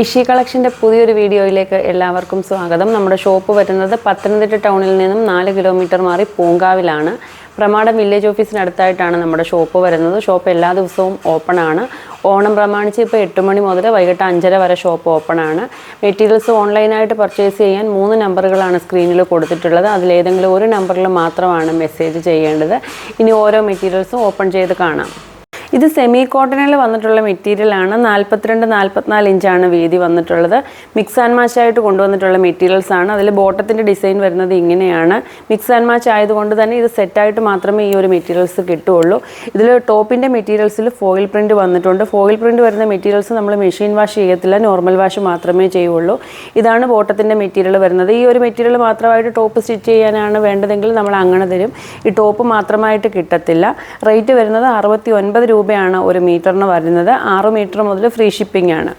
ഇഷി കളക്ഷന്റെ പുതിയൊരു വീഡിയോയിലേക്ക് എല്ലാവർക്കും സ്വാഗതം. നമ്മുടെ ഷോപ്പ് വരുന്നത് പത്തനംതിട്ട ടൗണിൽ നിന്നും നാല് കിലോമീറ്റർ മാറി പൂങ്കാവിലാണ്. പ്രമാട വില്ലേജ് ഓഫീസിനടുത്തായിട്ടാണ് നമ്മുടെ ഷോപ്പ് വരുന്നത്. ഷോപ്പ് എല്ലാ ദിവസവും ഓപ്പൺ ആണ്. ഓണം പ്രമാണിച്ച് ഇപ്പോൾ എട്ട് മണി മുതൽ വൈകിട്ട് അഞ്ചര വരെ ഷോപ്പ് ഓപ്പൺ ആണ്. മെറ്റീരിയൽസ് ഓൺലൈനായിട്ട് പർച്ചേസ് ചെയ്യാൻ മൂന്ന് നമ്പറുകളാണ് സ്ക്രീനിൽ കൊടുത്തിട്ടുള്ളത്. അതിലേതെങ്കിലും ഒരു നമ്പറിൽ മാത്രമാണ് മെസ്സേജ് ചെയ്യേണ്ടത്. ഇനി ഓരോ മെറ്റീരിയൽസും ഓപ്പൺ ചെയ്ത് കാണാം. ഇത് സെമി കോട്ടണിൽ വന്നിട്ടുള്ള മെറ്റീരിയലാണ് നാൽപ്പത്തിരണ്ട് നാൽപ്പത്തിനാല് ഇഞ്ചാണ് വീതി വന്നിട്ടുള്ളത്. മിക്സ് ആൻഡ് മാച്ച് ആയിട്ട് കൊണ്ടുവന്നിട്ടുള്ള മെറ്റീരിയൽസ് ആണ്. അതിൽ ബോട്ടത്തിന്റെ ഡിസൈൻ വരുന്നത് ഇങ്ങനെയാണ്. മിക്സ് ആൻഡ് മാച്ച് ആയതുകൊണ്ട് തന്നെ ഇത് സെറ്റായിട്ട് മാത്രമേ ഈ ഒരു മെറ്റീരിയൽസ് കിട്ടുകയുള്ളൂ. ഇതിൽ ടോപ്പിന്റെ മെറ്റീരിയൽസിൽ ഫോയിൽ പ്രിന്റ് വന്നിട്ടുണ്ട്. ഫോയിൽ പ്രിന്റ് വരുന്ന മെറ്റീരിയൽസ് നമ്മൾ മെഷീൻ വാഷ് ചെയ്യത്തില്ല. നോർമൽ വാഷ് മാത്രമേ ചെയ്യുള്ളൂ ഇതാണ് ബോട്ടത്തിന്റെ മെറ്റീരിയൽ വരുന്നത്. ഈ ഒരു മെറ്റീരിയൽ മാത്രമായിട്ട് ടോപ്പ് സ്റ്റിച്ച് ചെയ്യാനാണ് വേണ്ടതെങ്കിൽ നമ്മൾ അങ്ങനെ തരും. ഈ ടോപ്പ് മാത്രമായിട്ട് കിട്ടത്തില്ല. റേറ്റ് വരുന്നത് അറുപത്തി ഒൻപത് രൂപയാണ് ഒരു മീറ്ററിന് വരുന്നത്. ആറ് മീറ്റർ മുതൽ ഫ്രീ ഷിപ്പിംഗ് ആണ്.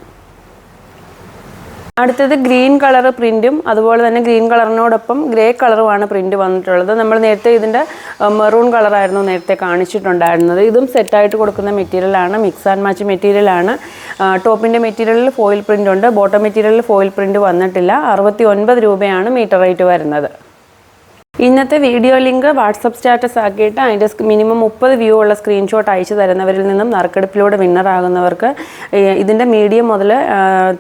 അടുത്തത് ഗ്രീൻ കളർ പ്രിന്റും അതുപോലെ തന്നെ ഗ്രീൻ കളറിനോടൊപ്പം ഗ്രേ കളറുമാണ് പ്രിന്റ് വന്നിട്ടുള്ളത്. നമ്മൾ നേരത്തെ ഇതിന്റെ മെറൂൺ കളറായിരുന്നു നേരത്തെ കാണിച്ചിട്ടുണ്ടായിരുന്നത്. ഇതും സെറ്റായിട്ട് കൊടുക്കുന്ന മെറ്റീരിയലാണ് മിക്സ് ആൻഡ് മാച്ച് മെറ്റീരിയലാണ് ടോപ്പിന്റെ മെറ്റീരിയലിൽ ഫോയിൽ പ്രിന്റ് ഉണ്ട്. ബോട്ടം മെറ്റീരിയലിൽ ഫോയിൽ പ്രിന്റ് വന്നിട്ടില്ല. അറുപത്തി രൂപയാണ് മീറ്റർ റേറ്റ് വരുന്നത്. ഇന്നത്തെ വീഡിയോ ലിങ്ക് വാട്സപ്പ് സ്റ്റാറ്റസ് ആക്കിയിട്ട് അതിന്റെ മിനിമം മുപ്പത് വ്യൂ ഉള്ള സ്ക്രീൻഷോട്ട് അയച്ചു തരുന്നവരിൽ നിന്നും നറുക്കെടുപ്പിലൂടെ വിന്നർ ആകുന്നവർക്ക് ഇതിന്റെ മീഡിയം മുതൽ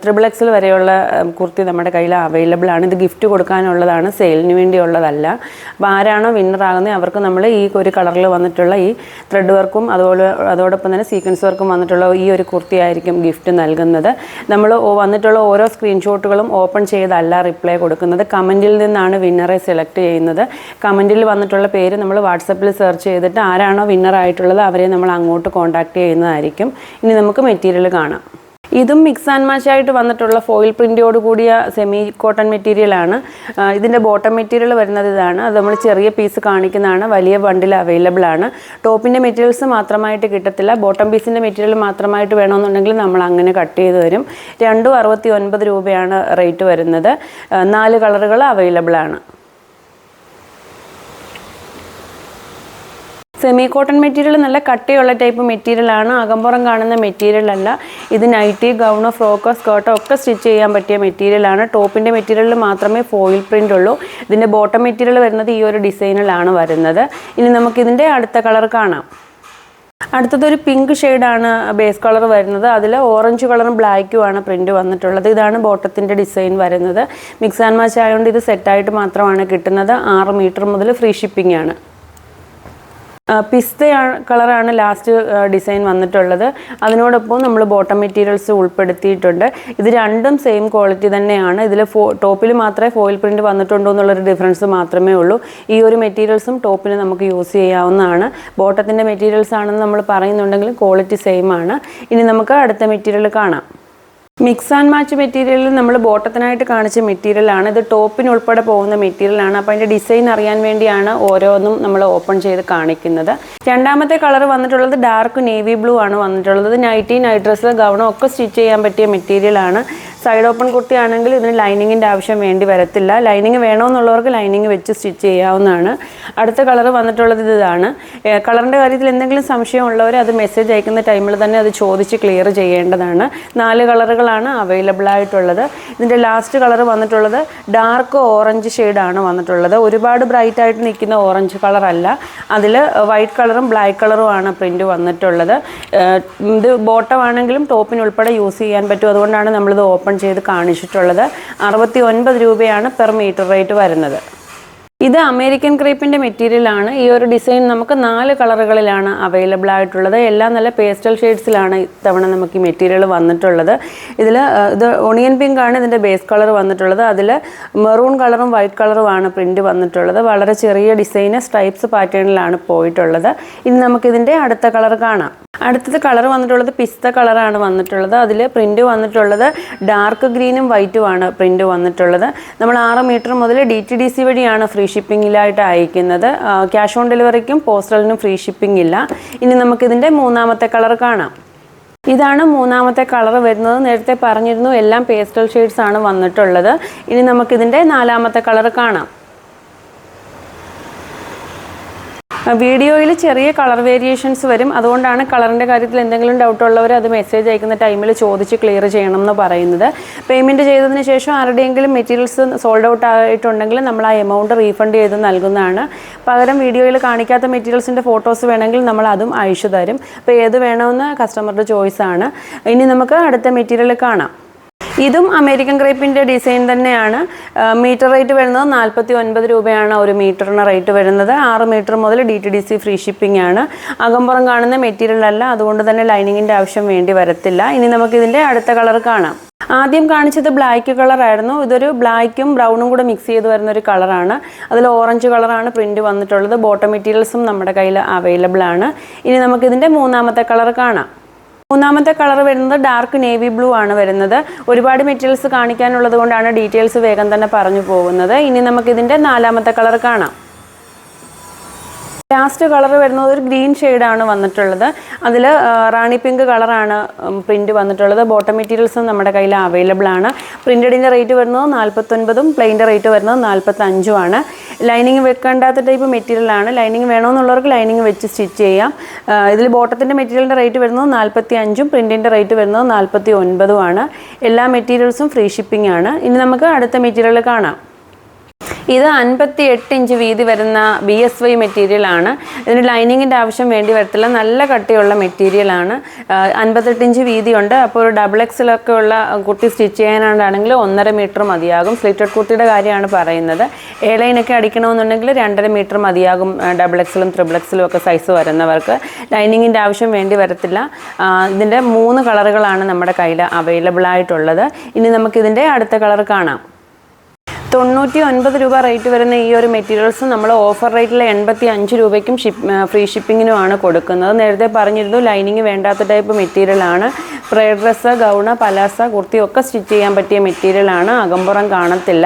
ത്രിബിൾ എക്സിൽ വരെയുള്ള കുർത്തി നമ്മുടെ കയ്യിൽ അവൈലബിൾ ആണ്. ഇത് ഗിഫ്റ്റ് കൊടുക്കാനുള്ളതാണ് സെയിലിന് വേണ്ടിയുള്ളതല്ല. അപ്പോൾ ആരാണോ വിന്നർ ആകുന്നത് അവർക്ക് നമ്മൾ ഈ ഒരു കളറിൽ വന്നിട്ടുള്ള ഈ ത്രെഡ് വർക്കും അതുപോലെ അതോടൊപ്പം തന്നെ സീക്വൻസ് വർക്കും വന്നിട്ടുള്ള ഈ ഒരു കുർത്തി ആയിരിക്കും ഗിഫ്റ്റ് നൽകുന്നത്. നമ്മൾ വന്നിട്ടുള്ള ഓരോ സ്ക്രീൻഷോട്ടുകളും ഓപ്പൺ ചെയ്തല്ല റിപ്ലൈ കൊടുക്കുന്നത്. കമന്റിൽ നിന്നാണ് വിന്നറെ സെലക്ട് ചെയ്യുന്നത്. കമന്റിൽ വന്നിട്ടുള്ള പേര് നമ്മൾ വാട്സപ്പിൽ സെർച്ച് ചെയ്തിട്ട് ആരാണോ വിന്നർ ആയിട്ടുള്ളത് അവരെ നമ്മൾ അങ്ങോട്ട് കോൺടാക്റ്റ് ചെയ്യുന്നതായിരിക്കും. ഇനി നമുക്ക് മെറ്റീരിയൽ കാണാം. ഇതും മിക്സ് ആൻഡ് മാച്ച് ആയിട്ട് വന്നിട്ടുള്ള ഫോയിൽ പ്രിന്റോട് കൂടിയ സെമി കോട്ടൺ മെറ്റീരിയലാണ് ഇതിന്റെ ബോട്ടം മെറ്റീരിയൽ വരുന്നത് ഇതാണ്. അത് നമ്മൾ ചെറിയ പീസ് കാണിക്കുന്നതാണ്. വലിയ ബണ്ടിൽ അവൈലബിൾ ആണ്. ടോപ്പിന്റെ മെറ്റീരിയൽസ് മാത്രമായിട്ട് കിട്ടത്തില്ല. ബോട്ടം പീസിന്റെ മെറ്റീരിയൽ മാത്രമായിട്ട് വേണമെന്നുണ്ടെങ്കിൽ നമ്മൾ അങ്ങനെ കട്ട് ചെയ്ത് തരും. രണ്ടും അറുപത്തി ഒൻപത് രൂപയാണ് റേറ്റ് വരുന്നത്. നാല് കളറുകൾ അവൈലബിൾ ആണ്. സെമി കോട്ടൺ മെറ്റീരിയൽ നല്ല കട്ടിയുള്ള ടൈപ്പ് മെറ്റീരിയലാണ് അകമ്പുറം കാണുന്ന മെറ്റീരിയൽ അല്ല. ഇത് നൈറ്റി ഗൗണോ ഫ്രോക്കോ സ്കേർട്ടോ ഒക്കെ സ്റ്റിച്ച് ചെയ്യാൻ പറ്റിയ മെറ്റീരിയലാണ് ടോപ്പിന്റെ മെറ്റീരിയലിൽ മാത്രമേ ഫോയിൽ പ്രിന്റ് ഉള്ളൂ. ഇതിന്റെ ബോട്ടം മെറ്റീരിയൽ വരുന്നത് ഈ ഒരു ഡിസൈനിലാണ് വരുന്നത്. ഇനി നമുക്കിതിന്റെ അടുത്ത കളർ കാണാം. അടുത്തത് ഒരു പിങ്ക് ഷെയ്ഡാണ് ബേസ് കളർ വരുന്നത്. അതിൽ ഓറഞ്ച് കളറും ബ്ലാക്കും ആണ് പ്രിന്റ് വന്നിട്ടുള്ളത്. ഇതാണ് ബോട്ടത്തിന്റെ ഡിസൈൻ വരുന്നത്. മിക്സ് ആൻഡ് മാച്ച് ആയതുകൊണ്ട് ഇത് സെറ്റായിട്ട് മാത്രമാണ് കിട്ടുന്നത്. ആറ് മീറ്റർ മുതൽ ഫ്രീ ഷിപ്പിംഗ് ആണ്. പിസ്ത കളറാണ് ലാസ്റ്റ് ഡിസൈൻ വന്നിട്ടുള്ളത്. അതിനോടൊപ്പം നമ്മൾ ബോട്ടം മെറ്റീരിയൽസ് ഉൾപ്പെടുത്തിയിട്ടുണ്ട്. ഇത് രണ്ടും സെയിം ക്വാളിറ്റി തന്നെയാണ്. ഇതിൽ ഫോ ടോപ്പിൽ മാത്രമേ ഫോയിൽ പ്രിന്റ് വന്നിട്ടുണ്ടോ എന്നുള്ളൊരു ഡിഫറൻസ് മാത്രമേ ഉള്ളൂ. ഈ ഒരു മെറ്റീരിയൽസും ടോപ്പിന് നമുക്ക് യൂസ് ചെയ്യാവുന്നതാണ്. ബോട്ടത്തിന്റെ മെറ്റീരിയൽസ് ആണെന്ന് നമ്മൾ പറയുന്നുണ്ടെങ്കിലും ക്വാളിറ്റി സെയിം ആണ്. ഇനി നമുക്ക് അടുത്ത മെറ്റീരിയൽ കാണാം. മിക്സ് ആൻഡ് മാച്ച് മെറ്റീരിയലിൽ നമ്മൾ ബോട്ടത്തിനായിട്ട് കാണിച്ച മെറ്റീരിയലാണ് ഇത് ടോപ്പിന് ഉൾപ്പെടെ പോകുന്ന മെറ്റീരിയലാണ് അപ്പോൾ അതിന്റെ ഡിസൈൻ അറിയാൻ വേണ്ടിയാണ് ഓരോന്നും നമ്മൾ ഓപ്പൺ ചെയ്ത് കാണിക്കുന്നത്. രണ്ടാമത്തെ കളർ വന്നിട്ടുള്ളത് ഡാർക്ക് നേവി ബ്ലൂ ആണ് വന്നിട്ടുള്ളത്. നൈറ്റി നൈറ്റ് ഡ്രസ്സ് ഗൗണോ ഒക്കെ സ്റ്റിച്ച് ചെയ്യാൻ പറ്റിയ മെറ്റീരിയലാണ് സൈഡ് ഓപ്പൺ കുർത്തി ആണെങ്കിൽ ഇതിന് ലൈനിങ്ങിന്റെ ആവശ്യം വേണ്ടി വരത്തില്ല. ലൈനിങ് വേണമെന്നുള്ളവർക്ക് ലൈനിങ് വെച്ച് സ്റ്റിച്ച് ചെയ്യാവുന്നതാണ്. അടുത്ത കളർ വന്നിട്ടുള്ളത് ഇതാണ്. കളറിന്റെ കാര്യത്തിൽ എന്തെങ്കിലും സംശയം ഉള്ളവർ അത് മെസ്സേജ് അയക്കുന്ന ടൈമിൽ തന്നെ അത് ചോദിച്ച് ക്ലിയർ ചെയ്യേണ്ടതാണ്. നാല് കളറുകളാണ് അവൈലബിൾ ആയിട്ടുള്ളത്. ഇതിന്റെ ലാസ്റ്റ് കളർ വന്നിട്ടുള്ളത് ഡാർക്ക് ഓറഞ്ച് ഷെയ്ഡാണ് വന്നിട്ടുള്ളത്. ഒരുപാട് ബ്രൈറ്റ് ആയിട്ട് നിൽക്കുന്ന ഓറഞ്ച് കളറല്ല അതിൽ വൈറ്റ് കളറും ബ്ലാക്ക് കളറും ആണ് പ്രിന്റ് വന്നിട്ടുള്ളത്. ഇത് ബോട്ടം ആണെങ്കിലും ടോപ്പിന് ഉൾപ്പെടെ യൂസ് ചെയ്യാൻ പറ്റും. അതുകൊണ്ടാണ് നമ്മളിത് ഓപ്പൺ ചെയ്ത് കാണിച്ചിട്ടുള്ളത്. അറുപത്തി ഒൻപത് രൂപയാണ് പെർ മീറ്റർ റേറ്റ് വരുന്നത്. ഇത് അമേരിക്കൻ ക്രീപ്പിന്റെ മെറ്റീരിയലാണ് ഈ ഒരു ഡിസൈൻ നമുക്ക് നാല് കളറുകളിലാണ് അവൈലബിൾ ആയിട്ടുള്ളത്. എല്ലാം നല്ല പേസ്റ്റൽ ഷെയ്ഡ്സിലാണ് ഇത്തവണ നമുക്ക് ഈ മെറ്റീരിയൽ വന്നിട്ടുള്ളത്. ഇതിൽ ഇത് ഒണിയൻ പിങ്ക് ആണ് ഇതിന്റെ ബേസ് കളർ വന്നിട്ടുള്ളത്. അതിൽ മെറൂൺ കളറും വൈറ്റ് കളറുമാണ് പ്രിന്റ് വന്നിട്ടുള്ളത്. വളരെ ചെറിയ ഡിസൈന് സ്ട്രൈപ്സ് പാറ്റേണിലാണ് പോയിട്ടുള്ളത്. ഇനി നമുക്കിതിന്റെ അടുത്ത കളർ കാണാം. അടുത്തത് കളർ വന്നിട്ടുള്ളത് പിസ്ത കളറാണ് വന്നിട്ടുള്ളത്. അതിൽ പ്രിന്റ് വന്നിട്ടുള്ളത് ഡാർക്ക് ഗ്രീനും വൈറ്റുമാണ് പ്രിന്റ് വന്നിട്ടുള്ളത്. നമ്മൾ ആറ് മീറ്റർ മുതൽ ഡി ടി ഡി സി വഴിയാണ് ഫ്രീ ഷിപ്പിങ്ങിലായിട്ട് അയക്കുന്നത്. ക്യാഷ് ഓൺ ഡെലിവറിക്കും പോസ്റ്റലിനും ഫ്രീ ഷിപ്പിംഗ് ഇല്ല ഇനി നമുക്കിതിന്റെ മൂന്നാമത്തെ കളർ കാണാം. ഇതാണ് മൂന്നാമത്തെ കളർ വരുന്നത്. നേരത്തെ പറഞ്ഞിരുന്നു എല്ലാം പേസ്റ്റൽ ഷെയ്ഡ്സ് ആണ് വന്നിട്ടുള്ളത്. ഇനി നമുക്കിതിന്റെ നാലാമത്തെ കളർ കാണാം. വീഡിയോയിൽ ചെറിയ കളർ വേരിയേഷൻസ് വരും. അതുകൊണ്ടാണ് കളറിന്റെ കാര്യത്തിൽ എന്തെങ്കിലും ഡൗട്ട് ഉള്ളവർ അത് മെസ്സേജ് അയക്കുന്ന ടൈമിൽ ചോദിച്ച് ക്ലിയർ ചെയ്യണം എന്ന് പറയുന്നത്. പേയ്മെന്റ് ചെയ്തതിന് ശേഷം ആരുടെയെങ്കിലും മെറ്റീരിയൽസ് സോൾഡ് ഔട്ട് ആയിട്ടുണ്ടെങ്കിൽ നമ്മൾ ആ എമൗണ്ട് റീഫണ്ട് ചെയ്ത് നൽകുന്നതാണ്. പകരം വീഡിയോയിൽ കാണിക്കാത്ത മെറ്റീരിയൽസിന്റെ ഫോട്ടോസ് വേണമെങ്കിൽ നമ്മൾ അതും അയച്ചു തരും. അപ്പോൾ ഏത് വേണമെന്ന് കസ്റ്റമറുടെ ചോയ്സാണ് ഇനി നമുക്ക് അടുത്ത മെറ്റീരിയൽ കാണാം. ഇതും അമേരിക്കൻ ക്രേപ്പിന്റെ ഡിസൈൻ തന്നെയാണ്. മീറ്റർ റേറ്റ് വരുന്നത് നാൽപ്പത്തി ഒൻപത് രൂപയാണ് ഒരു മീറ്ററിന് റേറ്റ് വരുന്നത്. ആറ് മീറ്റർ മുതൽ D T D C free shipping ആണ്. അകമ്പുറം കാണുന്ന മെറ്റീരിയൽ അല്ല അതുകൊണ്ട് തന്നെ ലൈനിങ്ങിന്റെ ആവശ്യം വേണ്ടി വരത്തില്ല. ഇനി നമുക്കിതിന്റെ അടുത്ത കളർ കാണാം. ആദ്യം കാണിച്ചത് ബ്ലാക്ക് കളറായിരുന്നു ഇതൊരു ബ്ലാക്കും ബ്രൗണും കൂടെ മിക്സ് ചെയ്ത് വരുന്ന ഒരു കളറാണ്. അതിൽ ഓറഞ്ച് കളറാണ് പ്രിന്റ് വന്നിട്ടുള്ളത്. ബോട്ടം മെറ്റീരിയൽസും നമ്മുടെ കയ്യിൽ അവൈലബിൾ ആണ്. ഇനി നമുക്കിതിന്റെ മൂന്നാമത്തെ കളർ കാണാം. മൂന്നാമത്തെ കളർ വരുന്നത് ഡാർക്ക് നേവി ബ്ലൂ ആണ് വരുന്നത്. ഒരുപാട് മെറ്റീരിയൽസ് കാണിക്കാനുള്ളത് കൊണ്ടാണ് ഡീറ്റെയിൽസ് വേഗം തന്നെ പറഞ്ഞു പോകുന്നത്. ഇനി നമുക്കിതിന്റെ നാലാമത്തെ കളർ കാണാം. ലാസ്റ്റ് കളർ വരുന്നത് ഒരു ഗ്രീൻ ഷെയ്ഡാണ് വന്നിട്ടുള്ളത്. അതിൽ റാണി പിങ്ക് കളറാണ് പ്രിന്റ് വന്നിട്ടുള്ളത്. ബോട്ടം മെറ്റീരിയൽസും നമ്മുടെ കയ്യിൽ അവൈലബിൾ ആണ്. പ്രിന്റഡിന്റെ റേറ്റ് വരുന്നത് നാൽപ്പത്തൊൻപതും പ്ലെയിന്റെ റേറ്റ് വരുന്നത് നാൽപ്പത്തഞ്ചും ആണ്. ലൈനിങ് വെക്കേണ്ടാത്ത ടൈപ്പ് മെറ്റീരിയൽ ആണ്. ലൈനിങ് വേണമെന്നുള്ളവർക്ക് ലൈനിങ് വെച്ച് സ്റ്റിച്ച് ചെയ്യാം. ഇതിൽ ബോട്ടത്തിന്റെ മെറ്റീരിയലിന്റെ റേറ്റ് വരുന്നത് നാൽപ്പത്തി അഞ്ചും പ്രിന്റിന്റെ റേറ്റ് വരുന്നത് നാൽപ്പത്തി ഒൻപതും ആണ്. എല്ലാ മെറ്റീരിയൽസും ഫ്രീ ഷിപ്പിംഗ് ആണ്. ഇനി നമുക്ക് അടുത്ത മെറ്റീരിയൽ കാണാം. ഇത് അൻപത്തി എട്ട് ഇഞ്ച് വീതി വരുന്ന ബി എസ് വൈ മെറ്റീരിയലാണ് ഇതിന് ലൈനിങ്ങിന്റെ ആവശ്യം വേണ്ടി വരത്തില്ല. നല്ല കട്ടിയുള്ള മെറ്റീരിയലാണ് അൻപത്തെട്ട് ഇഞ്ച് വീതിയുണ്ട്. അപ്പോൾ ഒരു ഡബിൾ എക്സിലൊക്കെ ഉള്ള കുട്ടി സ്റ്റിച്ച് ചെയ്യാനാണെങ്കിൽ ഒന്നര മീറ്റർ മതിയാകും. സ്ലിറ്റഡ് കുട്ടിയുടെ കാര്യമാണ് പറയുന്നത്. എ ലൈനൊക്കെ അടിക്കണമെന്നുണ്ടെങ്കിൽ രണ്ടര മീറ്റർ മതിയാകും ഡബിൾ എക്സിലും ത്രിബിൾ എക്സിലും ഒക്കെ സൈസ് വരുന്നവർക്ക്. ലൈനിങ്ങിന്റെ ആവശ്യം വേണ്ടി വരത്തില്ല. ഇതിന്റെ മൂന്ന് കളറുകളാണ് നമ്മുടെ കയ്യിൽ അവൈലബിൾ ആയിട്ടുള്ളത്. ഇനി നമുക്കിതിന്റെ അടുത്ത കളർ കാണാം. തൊണ്ണൂറ്റി ഒൻപത് രൂപ റേറ്റ് വരുന്ന ഈ ഒരു മെറ്റീരിയൽസ് നമ്മൾ ഓഫർ റേറ്റിൽ എൺപത്തി അഞ്ച് രൂപയ്ക്കും ഷിപ്പ് ഫ്രീ ഷിപ്പിങ്ങിനുമാണ് കൊടുക്കുന്നത്. നേരത്തെ പറഞ്ഞിരുന്നു ലൈനിങ് വേണ്ടാത്ത ടൈപ്പ് മെറ്റീരിയലാണ് പ്രേ ഡ്രസ്സ് ഗൗണ് പലാസ കുർത്തി ഒക്കെ സ്റ്റിച്ച് ചെയ്യാൻ പറ്റിയ മെറ്റീരിയലാണ് അകമ്പുറം കാണത്തില്ല.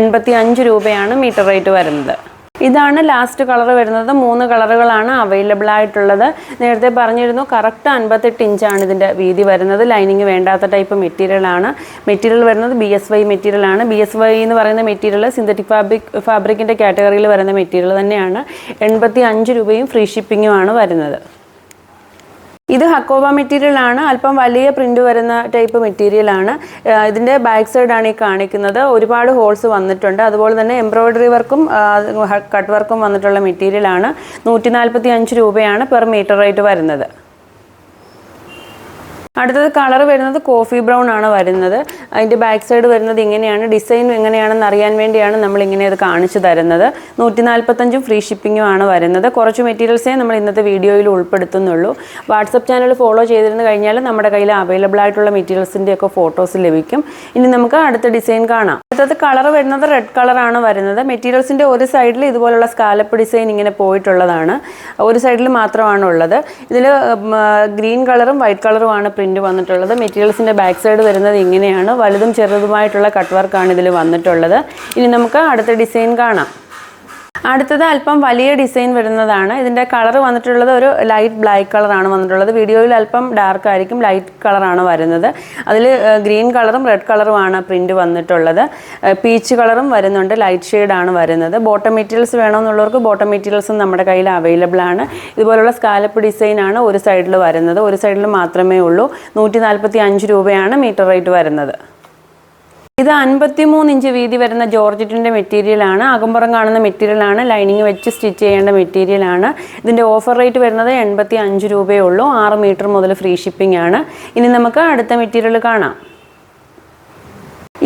എൺപത്തി അഞ്ച് രൂപയാണ് മീറ്റർ റേറ്റ് വരുന്നത്. ഇതാണ് ലാസ്റ്റ് കളർ വരുന്നത്. മൂന്ന് കളറുകളാണ് അവൈലബിൾ ആയിട്ടുള്ളത്. നേരത്തെ പറഞ്ഞിരുന്നു കറക്റ്റ് അൻപത്തെട്ട് ഇഞ്ചാണ് ഇതിന്റെ വീതി വരുന്നത്. ലൈനിങ് വേണ്ടാത്ത ടൈപ്പ് മെറ്റീരിയലാണ് മെറ്റീരിയൽ വരുന്നത് ബി എസ് വൈ മെറ്റീരിയലാണ് ബി എസ് വൈ എന്ന് പറയുന്ന മെറ്റീരിയൽ സിന്തറ്റിക് ഫാബ്രിക് ഫാബ്രിക്കിന്റെ കാറ്റഗറിയിൽ വരുന്ന മെറ്റീരിയൽ തന്നെയാണ്. എൺപത്തി അഞ്ച് രൂപയും ഫ്രീ ഷിപ്പിങ്ങുമാണ് വരുന്നത്. ഇത് ഹക്കോവ മെറ്റീരിയൽ ആണ്. അല്പം വലിയ പ്രിന്റ് വരുന്ന ടൈപ്പ് മെറ്റീരിയൽ ആണ്. ഇതിന്റെ ബാക്ക് സൈഡ് ആണ് ഈ കാണിക്കുന്നത്. ഒരുപാട് ഹോൾസ് വന്നിട്ടുണ്ട്. അതുപോലെ തന്നെ എംബ്രോയിഡറി വർക്കും കട്ട് വർക്കും വന്നിട്ടുള്ള മെറ്റീരിയൽ ആണ്. നൂറ്റി രൂപയാണ് പെർ മീറ്റർ റേറ്റ് വരുന്നത്. അടുത്തത് കളർ വരുന്നത് കോഫി ബ്രൗൺ ആണ് വരുന്നത്. അതിന്റെ ബാക്ക് സൈഡ് വരുന്നത് ഇങ്ങനെയാണ്. ഡിസൈൻ എങ്ങനെയാണെന്ന് അറിയാൻ വേണ്ടിയാണ് നമ്മൾ ഇങ്ങനെ ഇത് കാണിച്ചു തരുന്നത്. നൂറ്റി നാൽപ്പത്തഞ്ചും ഫ്രീ ഷിപ്പിങ്ങും ആണ് വരുന്നത്. കുറച്ച് മെറ്റീരിയൽസേ നമ്മൾ ഇന്നത്തെ വീഡിയോയിൽ ഉൾപ്പെടുത്തുന്നുള്ളൂ. വാട്സപ്പ് ചാനൽ ഫോളോ ചെയ്തിരുന്നു കഴിഞ്ഞാൽ നമ്മുടെ കയ്യിൽ അവൈലബിൾ ആയിട്ടുള്ള മെറ്റീരിയൽസിന്റെ ഒക്കെ ഫോട്ടോസ് ലഭിക്കും. ഇനി നമുക്ക് അടുത്ത ഡിസൈൻ കാണാം. അടുത്തത് കളർ വരുന്നത് റെഡ് കളറാണ് വരുന്നത്. മെറ്റീരിയൽസിന്റെ ഒരു സൈഡിൽ ഇതുപോലുള്ള സ്കാലപ്പ് ഡിസൈൻ ഇങ്ങനെ പോയിട്ടുള്ളതാണ്. ഒരു സൈഡിൽ മാത്രമാണ് ഉള്ളത്. ഇതിൽ ഗ്രീൻ കളറും വൈറ്റ് കളറുമാണ് പ്രിന്റ് വന്നിട്ടുള്ളത്. മെറ്റീരിയൽസിന്റെ ബാക്ക് സൈഡ് വരുന്നത് ഇങ്ങനെയാണ്. വലുതും ചെറുതുമായിട്ടുള്ള കട്ട് വർക്കാണ് ഇതിൽ വന്നിട്ടുള്ളത്. ഇനി നമുക്ക് അടുത്ത ഡിസൈൻ കാണാം. അടുത്തത് അല്പം വലിയ ഡിസൈൻ വരുന്നതാണ്. ഇതിന്റെ കളർ വന്നിട്ടുള്ളത് ഒരു ലൈറ്റ് ബ്ലാക്ക് കളറാണ് വന്നിട്ടുള്ളത്. വീഡിയോയിൽ അല്പം ഡാർക്ക് ആയിരിക്കും ലൈറ്റ് കളറാണ് വരുന്നത്. അതിൽ ഗ്രീൻ കളറും റെഡ് കളറുമാണ് പ്രിന്റ് വന്നിട്ടുള്ളത്. പീച്ച് കളറും വരുന്നുണ്ട് ലൈറ്റ് ഷെയ്ഡാണ് വരുന്നത്. ബോട്ടം മെറ്റീരിയൽസ് വേണമെന്നുള്ളവർക്ക് ബോട്ടം മെറ്റീരിയൽസും നമ്മുടെ കയ്യിൽ അവൈലബിൾ ആണ്. ഇതുപോലുള്ള സ്കാലപ്പ് ഡിസൈൻ ആണ് ഒരു സൈഡിൽ വരുന്നത്. ഒരു സൈഡിൽ മാത്രമേ ഉള്ളൂ. നൂറ്റി രൂപയാണ് മീറ്റർ റേറ്റ് വരുന്നത്. ഇത് അൻപത്തിമൂന്ന് ഇഞ്ച് വീതി വരുന്ന ജോർജറ്റിന്റെ മെറ്റീരിയലാണ് അകമ്പുറം കാണുന്ന മെറ്റീരിയലാണ് ലൈനിങ് വെച്ച് സ്റ്റിച്ച് ചെയ്യേണ്ട മെറ്റീരിയലാണ് ഇതിന്റെ ഓഫർ റേറ്റ് വരുന്നത് എൺപത്തി അഞ്ച് രൂപയേ ഉള്ളൂ. ആറ് മീറ്റർ മുതൽ ഫ്രീ ഷിപ്പിംഗ് ആണ്. ഇനി നമുക്ക് അടുത്ത മെറ്റീരിയൽ കാണാം.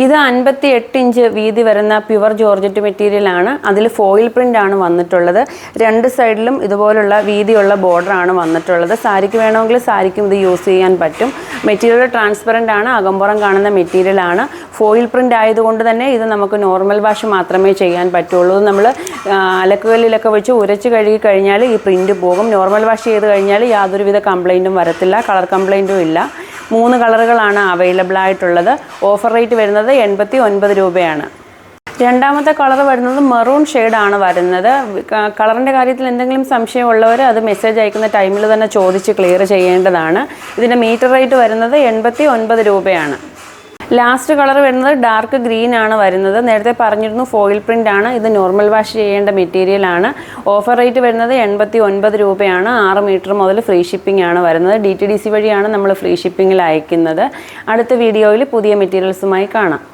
ഇത് അൻപത്തി എട്ട് ഇഞ്ച് വീതി വരുന്ന പ്യുവർ ജോർജറ്റ് മെറ്റീരിയൽ ആണ്. അതിൽ ഫോയിൽ പ്രിന്റ് ആണ് വന്നിട്ടുള്ളത്. രണ്ട് സൈഡിലും ഇതുപോലുള്ള വീതിയുള്ള ബോർഡർ ആണ് വന്നിട്ടുള്ളത്. സാരിക്ക് വേണമെങ്കിൽ സാരിക്കും ഇത് യൂസ് ചെയ്യാൻ പറ്റും. മെറ്റീരിയൽ ട്രാൻസ്പെറന്റ് ആണ്. അകമ്പുറം കാണുന്ന മെറ്റീരിയൽ ആണ്. ഫോയിൽ പ്രിന്റ് ആയതുകൊണ്ട് തന്നെ ഇത് നമുക്ക് നോർമൽ വാഷ് മാത്രമേ ചെയ്യാൻ പറ്റുള്ളൂ. നമ്മൾ അലക്കുകല്ലിലൊക്കെ വെച്ച് ഉരച്ച് കഴുകി കഴിഞ്ഞാൽ ഈ പ്രിന്റ് പോകും. നോർമൽ വാഷ് ചെയ്ത് കഴിഞ്ഞാൽ യാതൊരുവിധ കംപ്ലൈന്റും വരത്തില്ല. കളർ കംപ്ലൈന്റും ഇല്ല. മൂന്ന് കളറുകളാണ് അവൈലബിൾ ആയിട്ടുള്ളത്. ഓഫർ റേറ്റ് വരുന്നത് എൺപത്തി ഒൻപത് രൂപയാണ്. രണ്ടാമത്തെ കളർ വരുന്നത് മെറൂൺ ആണ് വരുന്നത്. കളറിന്റെ കാര്യത്തിൽ എന്തെങ്കിലും സംശയമുള്ളവർ അത് മെസ്സേജ് അയക്കുന്ന ടൈമിൽ തന്നെ ചോദിച്ച് ക്ലിയർ ചെയ്യേണ്ടതാണ്. ഇതിന്റെ മീറ്റർ റേറ്റ് വരുന്നത് എൺപത്തി രൂപയാണ്. ലാസ്റ്റ് കളർ വരുന്നത് ഡാർക്ക് ഗ്രീൻ ആണ് വരുന്നത്. നേരത്തെ പറഞ്ഞിരുന്നു ഫോയിൽ പ്രിന്റ് ആണ്. ഇത് നോർമൽ വാഷ് ചെയ്യേണ്ട മെറ്റീരിയൽ ആണ്. ഓഫർ റേറ്റ് വരുന്നത് എൺപത്തി ഒൻപത് രൂപയാണ്. ആറ് മീറ്റർ മുതൽ ഫ്രീ ഷിപ്പിംഗ് ആണ് വരുന്നത്. ഡി ടി ഡി സി വഴിയാണ് നമ്മൾ ഫ്രീ ഷിപ്പിംഗിൽ അയക്കുന്നത്. അടുത്ത വീഡിയോയിൽ പുതിയ മെറ്റീരിയൽസുമായി കാണാം.